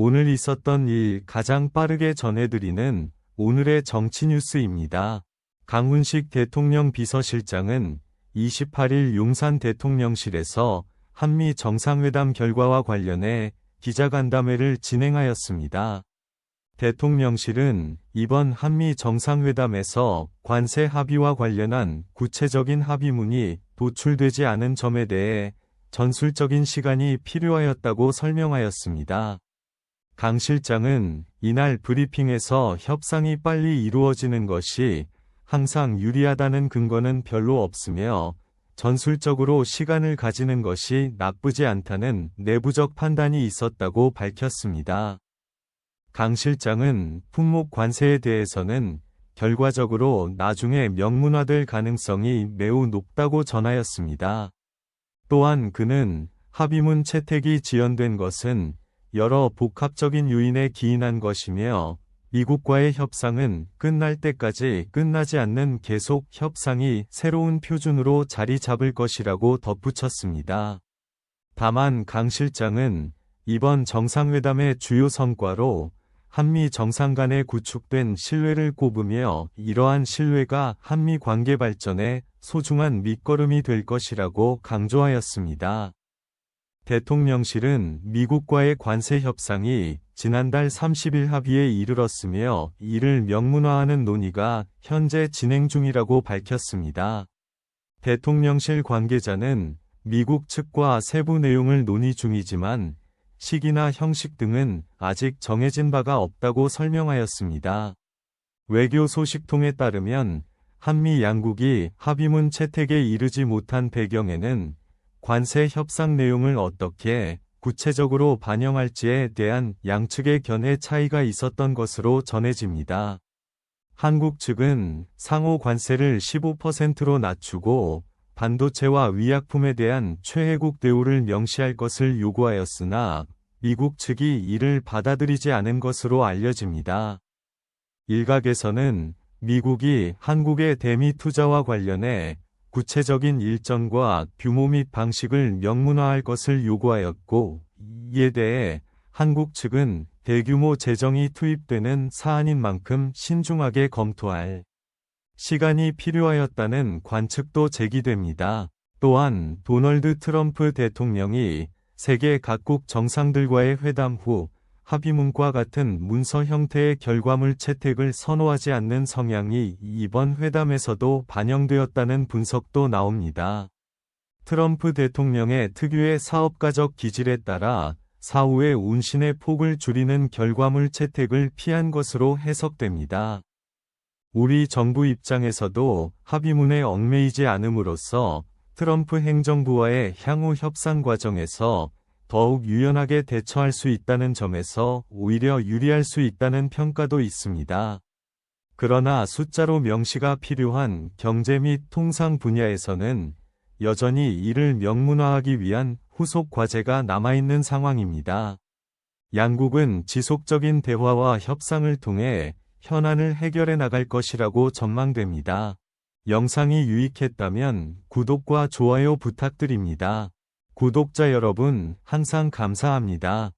오늘 있었던 일 가장 빠르게 전해드리는 오늘의 정치 뉴스입니다. 강훈식 대통령 비서실장은 28일 용산 대통령실에서 한미 정상회담 결과와 관련해 기자간담회를 진행하였습니다. 대통령실은 이번 한미 정상회담에서 관세 합의와 관련한 구체적인 합의문이 도출되지 않은 점에 대해 전술적인 시간이 필요하였다고 설명하였습니다. 강 실장은 이날 브리핑에서 협상이 빨리 이루어지는 것이 항상 유리하다는 근거는 별로 없으며 전술적으로 시간을 가지는 것이 나쁘지 않다는 내부적 판단이 있었다고 밝혔습니다. 강 실장은 품목 관세에 대해서는 결과적으로 나중에 명문화될 가능성이 매우 높다고 전하였습니다. 또한 그는 합의문 채택이 지연된 것은 여러 복합적인 요인에 기인한 것이며 미국과의 협상은 끝날 때까지 끝나지 않는 계속 협상이 새로운 표준으로 자리 잡을 것이라고 덧붙였습니다. 다만 강 실장은 이번 정상회담의 주요 성과로 한미 정상 간에 구축된 신뢰를 꼽으며 이러한 신뢰가 한미 관계 발전에 소중한 밑거름이 될 것이라고 강조하였습니다. 대통령실은 미국과의 관세 협상이 지난달 30일 합의에 이르렀으며 이를 명문화하는 논의가 현재 진행 중이라고 밝혔습니다. 대통령실 관계자는 미국 측과 세부 내용을 논의 중이지만 시기나 형식 등은 아직 정해진 바가 없다고 설명하였습니다. 외교 소식통에 따르면 한미 양국이 합의문 채택에 이르지 못한 배경에는 관세 협상 내용을 어떻게 구체적으로 반영할지에 대한 양측의 견해 차이가 있었던 것으로 전해집니다. 한국 측은 상호 관세를 15%로 낮추고 반도체와 위약품에 대한 최혜국 대우를 명시할 것을 요구하였으나 미국 측이 이를 받아들이지 않은 것으로 알려집니다. 일각에서는 미국이 한국의 대미 투자와 관련해 구체적인 일정과 규모 및 방식을 명문화할 것을 요구하였고, 이에 대해 한국 측은 대규모 재정이 투입되는 사안인 만큼 신중하게 검토할 시간이 필요하였다는 관측도 제기됩니다. 또한 도널드 트럼프 대통령이 세계 각국 정상들과의 회담 후 합의문과 같은 문서 형태의 결과물 채택을 선호하지 않는 성향이 이번 회담에서도 반영되었다는 분석도 나옵니다. 트럼프 대통령의 특유의 사업가적 기질에 따라 사후에 운신의 폭을 줄이는 결과물 채택을 피한 것으로 해석됩니다. 우리 정부 입장에서도 합의문에 얽매이지 않음으로써 트럼프 행정부와의 향후 협상 과정에서 더욱 유연하게 대처할 수 있다는 점에서 오히려 유리할 수 있다는 평가도 있습니다. 그러나 숫자로 명시가 필요한 경제 및 통상 분야에서는 여전히 이를 명문화하기 위한 후속 과제가 남아있는 상황입니다. 양국은 지속적인 대화와 협상을 통해 현안을 해결해 나갈 것이라고 전망됩니다. 영상이 유익했다면 구독과 좋아요 부탁드립니다. 구독자 여러분, 항상 감사합니다.